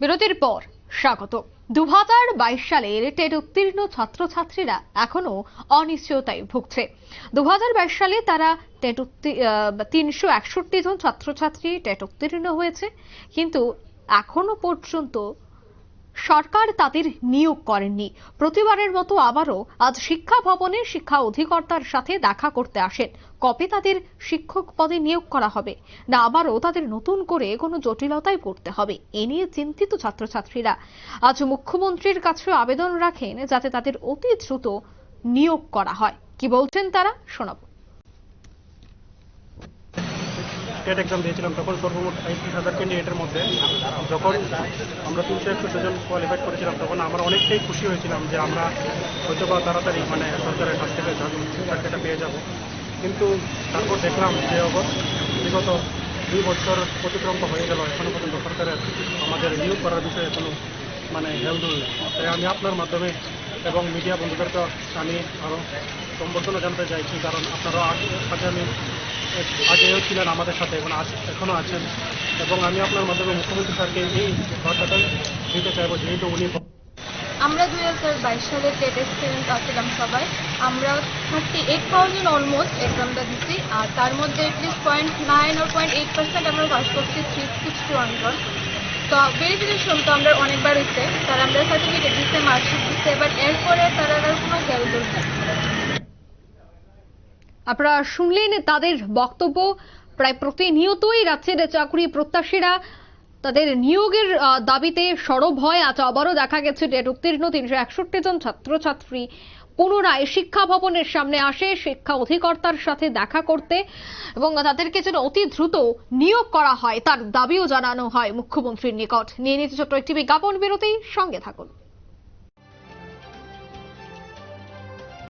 বিরতির পর স্বাগত। দু সালের টেট উত্তীর্ণ ছাত্রছাত্রীরা এখনও অনিশ্চয়তায় ভুগছে। দু হাজার বাইশ সালে তারা টেট তিনশো একষট্টি জন ছাত্রছাত্রী টেট উত্তীর্ণ হয়েছে। কিন্তু এখনও পর্যন্ত সরকার তাদের নিয়োগ করেননি। প্রতিবারের মতো আবারও আজ শিক্ষা ভবনে শিক্ষা অধিকর্তার সাথে দেখা করতে আসেন। কবে তাদের শিক্ষক পদে নিয়োগ করা হবে? না, আবারও তাদের নতুন করে কোনো জটিলতায় পড়তে হবে, এ নিয়ে চিন্তিত ছাত্রছাত্রীরা। আজ মুখ্যমন্ত্রীর কাছে আবেদন রাখেন যাতে তাদের অতি দ্রুত নিয়োগ করা হয়। কি বলছেন তারা? শোনাব। টেট এক্সাম দিয়েছিলাম, তখন সর্বমোট পঁয়ত্রিশ হাজার ক্যান্ডিডেটের মধ্যে যখন আমরা তিনশো একশো জন কোয়ালিফাইড করেছিলাম, তখন আমরা অনেকটাই খুশি হয়েছিলাম যে আমরা হয়তো বা তাড়াতাড়ি মানে সরকারের কাছ থেকে চাকরিটা পেয়ে যাব। কিন্তু তারপর দেখলাম যে বিগত দুই বছর অতিক্রম হয়ে গেল, এখনও পর্যন্ত সরকারের আমাদের নিয়োগ করার বিষয়ে কোনো মানে হেলদুল তাই আমি আপনার মাধ্যমে এবং মিডিয়া বন্ধুদেরকে আমি আরও সম্বর্ধনা জানতে চাইছি, কারণ আপনারা আগে আগামী আগেও ছিলেন আমাদের সাথে আছ- এখনও আছেন। এবং আমি আপনার মাধ্যমে মুখ্যমন্ত্রী স্যারকে এই বার্তাটা দিতে চাইব, যেহেতু উনি আমরা দুই হাজার বাইশ সালে টেট এক্সপিরিয়েন্স আসছিলাম সবাই। আমরা থার্টি এইট থাউজেন্ড অলমোস্ট এক্সামটা দিচ্ছি আর তার মধ্যে at least point nine or point eight percent আমরা পাস করছি থ্রি সিক্সটি ওয়ান জন। তো ভেরিফিকেশন তো আমরা অনেকবার হচ্ছে তারা আমরা সার্টিফিকেট দিচ্ছে মার্কশিট দিচ্ছে বাট এরপরে তারা আপনারা শুনলেন তাদের বক্তব্য। প্রায় প্রতিনিয়তই রাজ্যের চাকরি প্রত্যাশীরা তাদের নিয়োগের দাবিতে সরব হয়। আজ আবারও দেখা গেছে ডেট উত্তীর্ণ তিনশো একষট্টি জন ছাত্রছাত্রী পুনরায় শিক্ষা ভবনের সামনে আসে, শিক্ষা অধিকর্তার সাথে দেখা করতে এবং তাদেরকে যেন অতি দ্রুত নিয়োগ করা হয়, তার দাবিও জানানো হয় মুখ্যমন্ত্রীর নিকট। নিয়ে নিতে ছোট্ট একটি বিজ্ঞাপন বিরতি সঙ্গে থাকুন।